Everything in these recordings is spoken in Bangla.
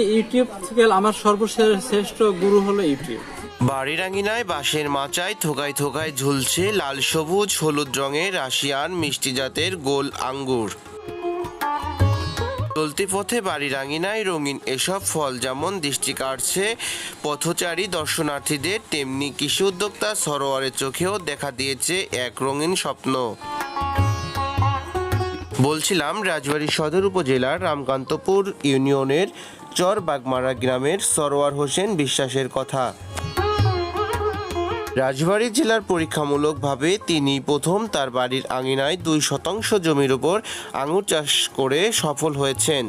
ইউটিউব থেকে আমার সর্বশ্রেষ্ঠ গুরু হলো ইউটিউব। বাড়ির আঙিনায় বাঁশের মাচায় থোকায় থোকায় ঝুলছে লাল সবুজ, হলুদ রঙের রাশিয়ান মিষ্টি জাতের গোল আঙ্গুর। চলতি পথে বাড়ির আঙিনায় রঙিন এসব ফল যেমন দৃষ্টি কাটছে পথচারী দর্শনার্থীদের, তেমনি কৃষি উদ্যোক্তা সরোয়ারের চোখেও দেখা দিয়েছে এক রঙিন স্বপ্ন। বলছিলাম, রাজবাড়ী সদর উপজেলার রামকান্তপুর ইউনিয়নের চর বাগমারা গ্রামের সরোয়ার হোসেন বিশ্বাসের কথা। রাজবাড়ী জেলার পরীক্ষামূলকভাবে তিনি প্রথম তার বাড়ির আঙিনায় দুই শতাংশ জমির উপর আঙুর চাষ করে সফল হয়েছেন।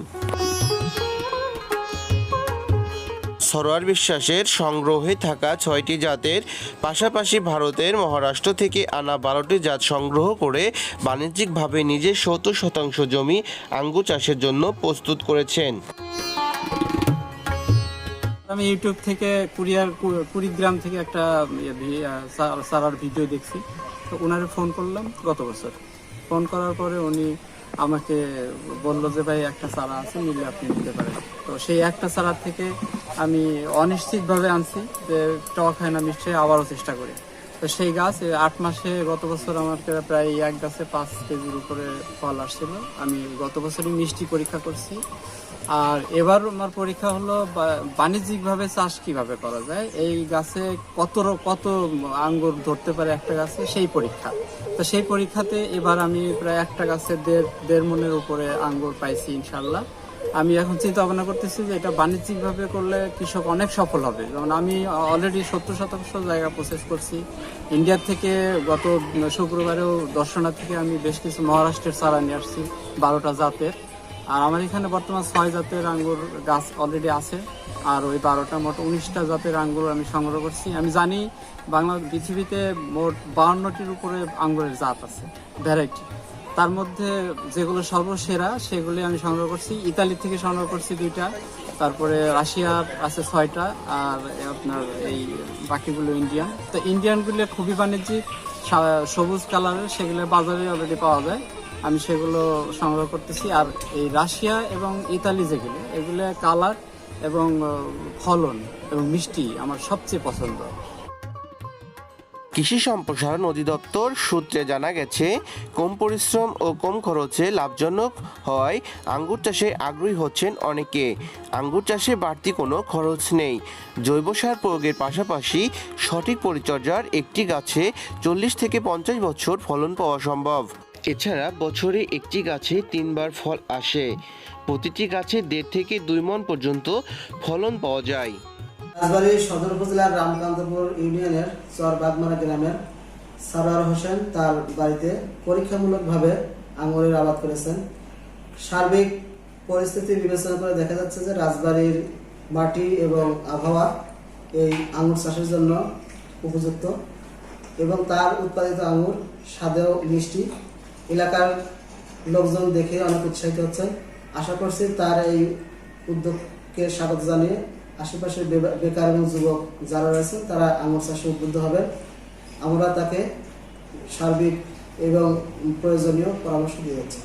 সরোয়ার বিশ্বাসের সংগ্রহে থাকা ছয়টি জাতের পাশাপাশি ভারতের মহারাষ্ট্র থেকে আনা বারোটি জাত সংগ্রহ করে বাণিজ্যিকভাবে নিজের সত্তর শতাংশ জমি আঙ্গুর চাষের জন্য প্রস্তুত করেছেন। আমি ইউটিউব থেকে কুরিয়ার কুড়িগ্রাম থেকে একটা ইয়ে সারার ভিডিও দেখছি। তো ওনারে ফোন করলাম গত বছর। ফোন করার পরে উনি আমাকে বলল যে ভাই একটা চারা আছে নিলে আপনি নিতে পারেন। তো সেই একটা চারার থেকে আমি অনিশ্চিতভাবে আনছি যে টক হয় না হয়, আবারও চেষ্টা করি। তো সেই গাছ আট মাসে গত বছর আমার প্রায় এক গাছে পাঁচ কেজির উপরে ফল আসছিল। আমি গত বছরই মিষ্টি পরীক্ষা করছি। আর এবার আমার পরীক্ষা হলো বাণিজ্যিকভাবে চাষ কীভাবে করা যায়? এই গাছে কত কত আঙ্গুর ধরতে পারে একটা গাছে? সেই পরীক্ষা। তো সেই পরীক্ষাতে এবার আমি প্রায় একটা গাছে দেড় দেড় মনের উপরে আঙ্গুর পাইছি ইনশাল্লাহ। আমি এখন চিন্তা ভাবনা করতেছি যে এটা বাণিজ্যিকভাবে করলে কৃষক অনেক সফল হবে। যেমন আমি অলরেডি সত্তর শতাংশ জায়গা প্রসেস করছি। ইন্ডিয়ার থেকে গত শুক্রবারেও দর্শনার থেকে আমি বেশ কিছু মহারাষ্ট্রের চারা নিয়ে আসছি, বারোটা জাতের। আর আমার এখানে বর্তমান ছয় জাতের আঙ্গুর গাছ অলরেডি আছে। আর ওই বারোটা মোট উনিশটা জাতের আঙ্গুর আমি সংগ্রহ করছি। আমি জানি বাংলা পৃথিবীতে মোট বাউন্নটির উপরে আঙ্গুরের জাত আছে ভ্যারাইটি তার মধ্যে যেগুলো সর্বসেরা, সেগুলি আমি সংগ্রহ করছি। ইতালি থেকে সংগ্রহ করছি দুইটা, তারপরে রাশিয়ার আছে ছয়টা, আর আপনার এই বাকিগুলো ইন্ডিয়ান। তো ইন্ডিয়ানগুলো খুবই বাণিজ্যিক সবুজ কালারের, সেগুলো বাজারে অলরেডি পাওয়া যায়। আমি সেগুলো সংগ্রহ করতেছি। আর এই রাশিয়া এবং ইতালি যেগুলো, এগুলো কালার এবং ফলন এবং মিষ্টি আমার সবচেয়ে পছন্দ। কৃষি সম্প্রসারণ অধিদপ্তর সূত্রে জানা গেছে, কম পরিশ্রম ও কম খরচে লাভজনক হয় আঙ্গুর চাষে আগ্রহী হচ্ছেন অনেকে। আঙ্গুর চাষে বাড়তি কোনো খরচ নেই। জৈব সার প্রয়োগের পাশাপাশি সঠিক পরিচর্যার একটি গাছে চল্লিশ থেকে পঞ্চাশ বছর ফলন পাওয়া সম্ভব। এছাড়া বছরে একটি গাছে তিনবার ফল আসে। প্রতিটি গাছে দেড় থেকে দুই মন পর্যন্ত ফলন পাওয়া যায়। রাজবাড়ী সদর উপজেলার রামকান্তপুর ইউনিয়নের চর বাগমারা গ্রামের সারোয়ার হোসেন তার বাড়িতে পরীক্ষামূলকভাবে আঙুরের আবাদ করেছেন। সার্বিক পরিস্থিতি বিবেচনা করে দেখা যাচ্ছে যে রাজবাড়ির মাটি এবং আবহাওয়া এই আঙুর চাষের জন্য উপযুক্ত এবং তার উৎপাদিত আঙুর স্বাদেও মিষ্টি। এলাকার লোকজন দেখে অনেক উৎসাহিত হচ্ছেন। আশা করছি তার এই উদ্যোগকে স্বাগত জানিয়ে আশেপাশের বেকার এবং যুবক যারা রয়েছেন, তারা আঙুর চাষে উদ্বুদ্ধ হবেন। আমরা তাকে সার্বিক এবং প্রয়োজনীয় পরামর্শ দিয়ে যাচ্ছি।